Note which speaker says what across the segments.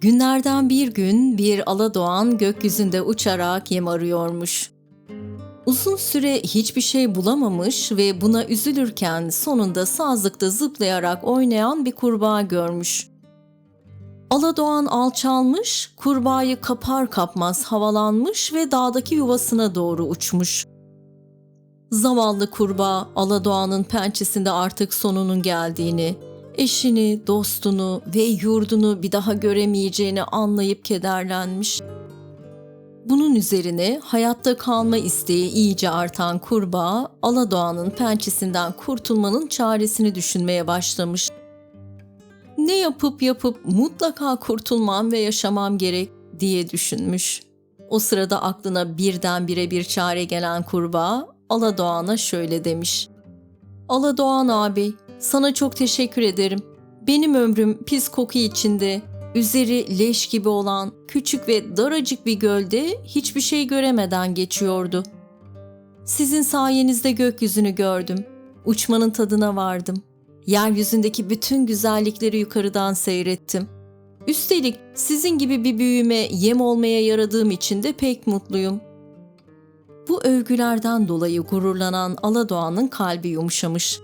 Speaker 1: Günlerden bir gün bir aladoğan gökyüzünde uçarak yem arıyormuş. Uzun süre hiçbir şey bulamamış ve buna üzülürken sonunda sazlıkta zıplayarak oynayan bir kurbağa görmüş. Aladoğan alçalmış, kurbağayı kapar kapmaz havalanmış ve dağdaki yuvasına doğru uçmuş. Zavallı kurbağa Aladoğan'ın pençesinde artık sonunun geldiğini, eşini, dostunu ve yurdunu bir daha göremeyeceğini anlayıp kederlenmiş. Bunun üzerine hayatta kalma isteği iyice artan kurbağa, Aladoğan'ın pençesinden kurtulmanın çaresini düşünmeye başlamış. Ne yapıp yapıp mutlaka kurtulmam ve yaşamam gerek diye düşünmüş. O sırada aklına birdenbire bir çare gelen kurbağa, Aladoğan'a şöyle demiş. Aladoğan abi, sana çok teşekkür ederim. Benim ömrüm pis koku içinde, üzeri leş gibi olan küçük ve daracık bir gölde hiçbir şey göremeden geçiyordu. Sizin sayenizde gökyüzünü gördüm. Uçmanın tadına vardım. Yeryüzündeki bütün güzellikleri yukarıdan seyrettim. Üstelik sizin gibi bir büyüme yem olmaya yaradığım için de pek mutluyum. Bu övgülerden dolayı gururlanan Aladoğan'ın kalbi yumuşamış.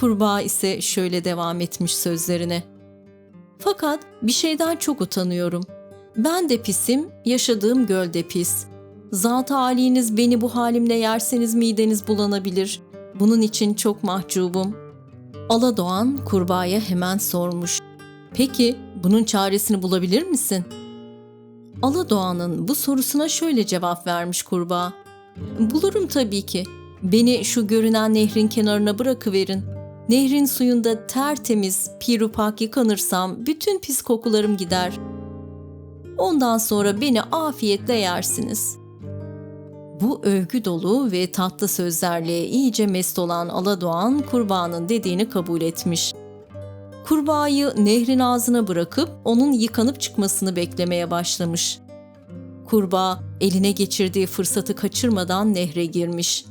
Speaker 1: Kurbağa ise şöyle devam etmiş sözlerine. Fakat bir şeyden çok utanıyorum. Ben de pisim, yaşadığım göl de pis. Zat haliniz beni bu halimle yerseniz mideniz bulanabilir. Bunun için çok mahcubum. Aladoğan kurbağaya hemen sormuş. Peki bunun çaresini bulabilir misin? Aladoğan'ın bu sorusuna şöyle cevap vermiş kurbağa. Bulurum tabii ki. Beni şu görünen nehrin kenarına bırakıverin. Nehrin suyunda tertemiz, pirupak yıkanırsam bütün pis kokularım gider. Ondan sonra beni afiyetle yersiniz. Bu övgü dolu ve tatlı sözlerle iyice mest olan Aladoğan kurbağanın dediğini kabul etmiş. Kurbağayı nehrin ağzına bırakıp onun yıkanıp çıkmasını beklemeye başlamış. Kurbağa eline geçirdiği fırsatı kaçırmadan nehre girmiş.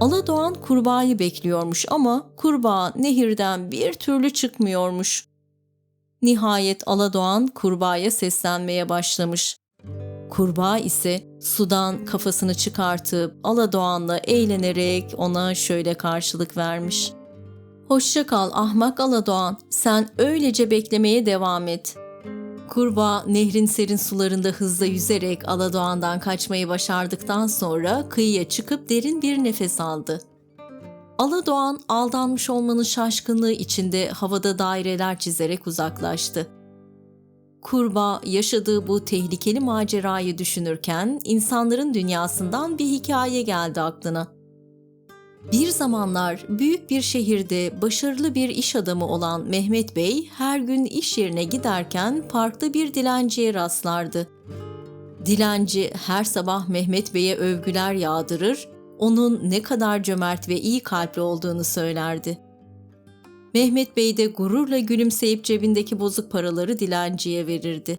Speaker 1: Aladoğan kurbağayı bekliyormuş ama kurbağa nehirden bir türlü çıkmıyormuş. Nihayet Aladoğan kurbağaya seslenmeye başlamış. Kurbağa ise sudan kafasını çıkartıp Aladoğan'la eğlenerek ona şöyle karşılık vermiş. Hoşça kal ahmak Aladoğan, sen öylece beklemeye devam et. Kurbağa nehrin serin sularında hızla yüzerek Aladoğan'dan kaçmayı başardıktan sonra kıyıya çıkıp derin bir nefes aldı. Aladoğan aldanmış olmanın şaşkınlığı içinde havada daireler çizerek uzaklaştı. Kurbağa yaşadığı bu tehlikeli macerayı düşünürken insanların dünyasından bir hikaye geldi aklına. Bir zamanlar büyük bir şehirde başarılı bir iş adamı olan Mehmet Bey her gün iş yerine giderken parkta bir dilenciye rastlardı. Dilenci her sabah Mehmet Bey'e övgüler yağdırır, onun ne kadar cömert ve iyi kalpli olduğunu söylerdi. Mehmet Bey de gururla gülümseyip cebindeki bozuk paraları dilenciye verirdi.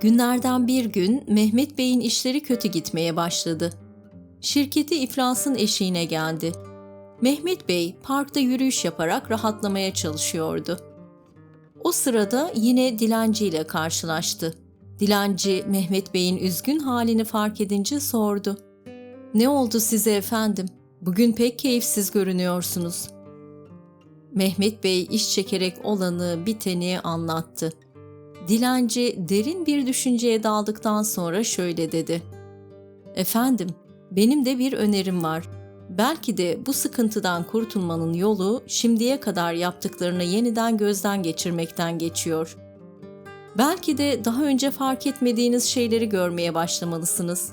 Speaker 1: Günlerden bir gün Mehmet Bey'in işleri kötü gitmeye başladı. Şirketi iflasın eşiğine geldi. Mehmet Bey parkta yürüyüş yaparak rahatlamaya çalışıyordu. O sırada yine dilenci ile karşılaştı. Dilenci Mehmet Bey'in üzgün halini fark edince sordu. Ne oldu size efendim? Bugün pek keyifsiz görünüyorsunuz. Mehmet Bey iş çekerek olanı, biteni anlattı. Dilenci derin bir düşünceye daldıktan sonra şöyle dedi. Efendim, benim de bir önerim var. Belki de bu sıkıntıdan kurtulmanın yolu şimdiye kadar yaptıklarını yeniden gözden geçirmekten geçiyor. Belki de daha önce fark etmediğiniz şeyleri görmeye başlamalısınız.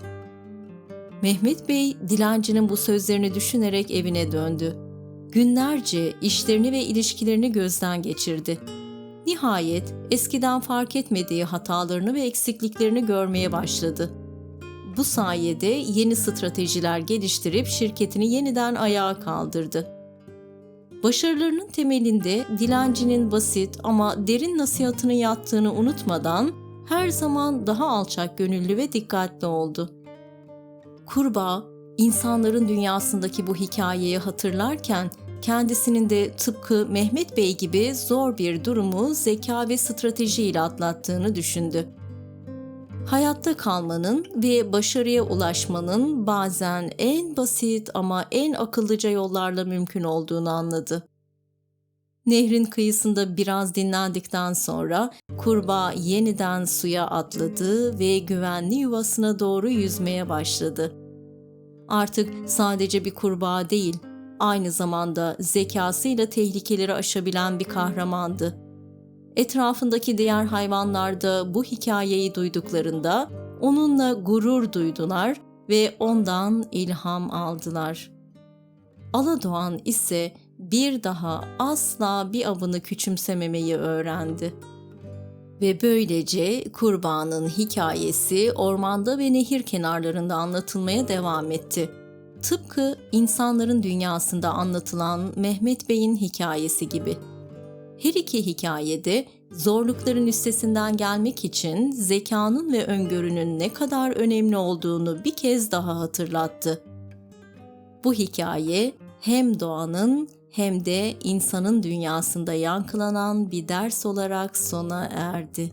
Speaker 1: Mehmet Bey dilencinin bu sözlerini düşünerek evine döndü. Günlerce işlerini ve ilişkilerini gözden geçirdi. Nihayet eskiden fark etmediği hatalarını ve eksikliklerini görmeye başladı. Bu sayede yeni stratejiler geliştirip şirketini yeniden ayağa kaldırdı. Başarılarının temelinde dilencinin basit ama derin nasihatının yattığını unutmadan her zaman daha alçak gönüllü ve dikkatli oldu. Kurbağa insanların dünyasındaki bu hikayeyi hatırlarken kendisinin de tıpkı Mehmet Bey gibi zor bir durumu zeka ve stratejiyle atlattığını düşündü. Hayatta kalmanın ve başarıya ulaşmanın bazen en basit ama en akıllıca yollarla mümkün olduğunu anladı. Nehrin kıyısında biraz dinlendikten sonra kurbağa yeniden suya atladı ve güvenli yuvasına doğru yüzmeye başladı. Artık sadece bir kurbağa değil, aynı zamanda zekasıyla tehlikeleri aşabilen bir kahramandı. Etrafındaki diğer hayvanlar da bu hikayeyi duyduklarında onunla gurur duydular ve ondan ilham aldılar. Aladoğan ise bir daha asla bir avını küçümsememeyi öğrendi. Ve böylece kurbanın hikayesi ormanda ve nehir kenarlarında anlatılmaya devam etti. Tıpkı insanların dünyasında anlatılan Mehmet Bey'in hikayesi gibi. Her iki hikayede zorlukların üstesinden gelmek için zekanın ve öngörünün ne kadar önemli olduğunu bir kez daha hatırlattı. Bu hikaye hem doğanın hem de insanın dünyasında yankılanan bir ders olarak sona erdi.